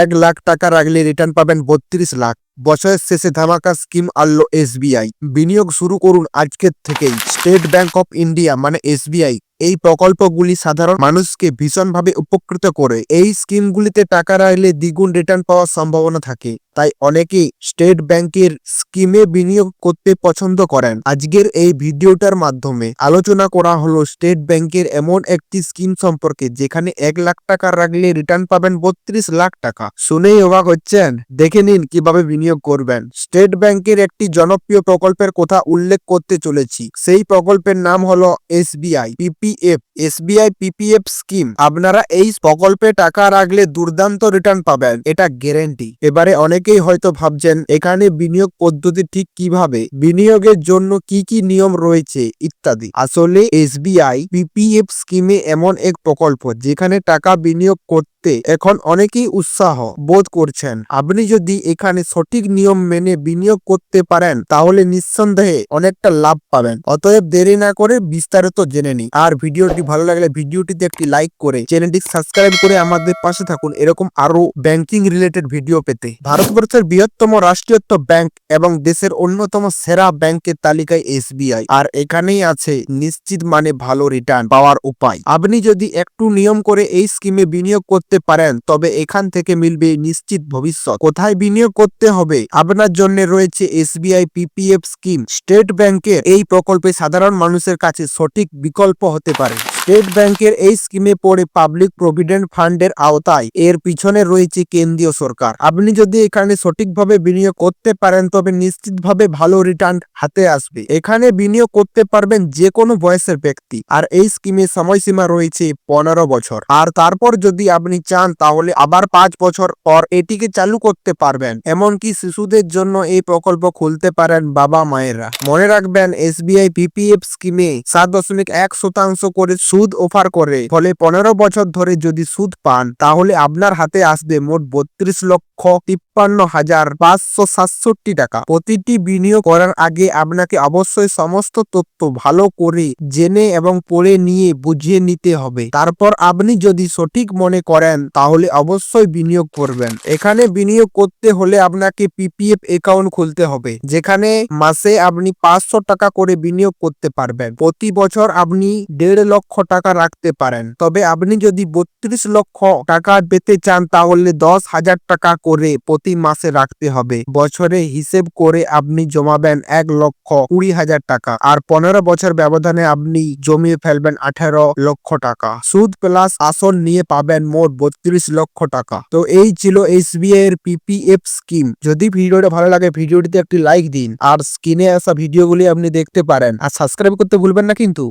এক লাখ টাকা রাখলে রিটার্ন পাবেন বত্রিশ লাখ। বছরের শেষে ধামাকা স্কিম আনলো এসবিআই বিনিয়োগ শুরু করুন আজকের থেকেই। স্টেট ব্যাংক অফ ইন্ডিয়া মানে এসবিআই এই প্রকল্পগুলি সাধারণ মানুষকে ভীষণভাবে উপকৃত করে। এই স্কিমগুলিতে টাকা রাখলে দ্বিগুণ রিটার্ন পাওয়ার সম্ভাবনা থাকে। তাই অনেকেই স্টেট ব্যাংকের স্কিমে বিনিয়োগ করতে পছন্দ করেন। আজকের এই ভিডিওটার মাধ্যমে আলোচনা করা হলো স্টেট ব্যাংকের এমন একটি স্কিম সম্পর্কে, যেখানে এক লাখ টাকা রাখলে রিটার্ন পাবেন বত্রিশ লাখ টাকা। শুনেই অবাক হচ্ছেন? দেখে নিন কীভাবে বিনিয়োগ করবেন। স্টেট ব্যাংকের একটি জনপ্রিয় প্রকল্পের কথা উল্লেখ করতে চলেছি। সেই প্রকল্পের নাম হলো SBI, PPF. SBI PPF scheme. আপনারা এই প্রকল্পে টাকা রাখলে দুর্দান্ত রিটার্ন পাবেন। এটা গ্যারেন্টি। এবারে অনেকেই হয়তো ভাবছেন এখানে বিনিয়োগ পদ্ধতি ঠিক কীভাবে? বিনিয়োগের জন্য কি কি নিয়ম রয়েছে? ইত্যাদি। আসলে এসবিআই পিপিএফ স্কিমে এমন এক প্রকল্প, যেখানে টাকা বিনিয়োগ করতে এখন অনেকেই উৎসাহ বোধ করছেন। আপনি যদি এখানে সঠিক নিয়ম মেনে বিনিয়োগ করতে পারেন, তাহলে নিঃসন্দেহে অনেকটা লাভ পাবেন। অতএব দেরি না করে বিস্তারিত জেনে নিই আর ভিডিওটি ভালো লাগলে ভিডিওটিতে একটি লাইক করে, চ্যানেলটি সাবস্ক্রাইব করে আমাদের পাশে থাকুন। এরকম আরও ব্যাংকিং রিলেটেড ভিডিও পেতে। ভারতবর্ষের বৃহত্তম রাষ্ট্রীয়ত্ব ব্যাংক এবং দেশের অন্যতম সেরা ব্যাংকের তালিকায় এসবিআই। আর এখানেই আছে নিশ্চিত মানে ভালো রিটার্ন পাওয়ার উপায়। আপনি যদি একটু নিয়ম করে এই স্কিমে বিনিয়োগ করতে পারেন, তবে এখান থেকে মিলবে নিশ্চিত ভবিষ্যৎ। কোথায় বিনিয়োগ করতে হবে? আপনার জন্য রয়েছে এসবিআই পিপিএফ স্কিম স্টেট ব্যাংকের এই প্রকল্পে সাধারণ মানুষের কাছে সঠিক বিকল্প হতে পারে। স্টেট ব্যাংকের এই স্কিমে পড়ে পাবলিক প্রভিডেন্ট ফান্ডের আওতায়। এর পিছনে রয়েছে কেন্দ্রীয় সরকার। আপনি যদি এখানে সঠিকভাবে বিনিয়োগ করতে পারেন, তবে নিশ্চিতভাবে ভালো রিটার্ন হাতে আসবে। এখানে বিনিয়োগ করতে পারবেন যে কোনো বয়সের ব্যক্তি। আর এই স্কিমে সময়সীমা রয়েছে পনেরো বছর। আর তারপর যদি আপনি চান, তাহলে আবার পাঁচ বছর পর এটিকে চালু করতে পারবেন। এমনকি শিশুদের জন্য এই প্রকল্প খুলতে পারেন বাবা মায়েরা মনে রাখবেন এসবিআই পিপিএফ স্কিমে সাত দশমিক এক শতাংশ করে সুদ অফার করে। ফলে পনেরো বছর ধরে যদি সুদ পান, তাহলে আপনার হাতে আসবে মোট বত্রিশ লক্ষ তিপ্পান্ন হাজার পাঁচশো সাতষট্টি টাকা। প্রতিটি বিনিয়োগ করার আগে আপনাকে অবশ্যই সমস্ত তথ্য ভালো করে জেনে এবং পড়ে নিয়ে বুঝিয়ে নিতে হবে। তারপর আপনি যদি সঠিক মনে করেন, তাহলে অবশ্যই বিনিয়োগ করবেন। এখানে বিনিয়োগ করতে হলে আপনাকে পিপিএফ অ্যাকাউন্ট খুলতে হবে, যেখানে মাসে আপনি পাঁচশো টাকা করে বিনিয়োগ করতে পারবেন। প্রতি বছর আপনি দেড় লক্ষ টাকা রাখতে পারেন। তবে আপনি যদি বত্রিশ লক্ষ টাকা পেতে চান, তাহলে দশ হাজার টাকা করে প্রতি মাসে রাখতে হবে। বছরে হিসেব করে আপনি জমাবেন এক লক্ষ কুড়ি হাজার টাকা আর পনেরো বছর ব্যবধানে আপনি জমিয়ে ফেলবেন আঠারো লক্ষ টাকা। সুদ প্লাস আসন নিয়ে পাবেন মোট বত্রিশ লক্ষ টাকা। তো এই ছিল এসবিআই এর পিপিএফ স্কিম। যদি ভিডিওটা ভালো লাগে, ভিডিওটিতে একটি লাইক দিন। আর স্ক্রিনে আসা ভিডিওগুলি আপনি দেখতে পারেন। আর সাবস্ক্রাইব করতে ভুলবেন না কিন্তু।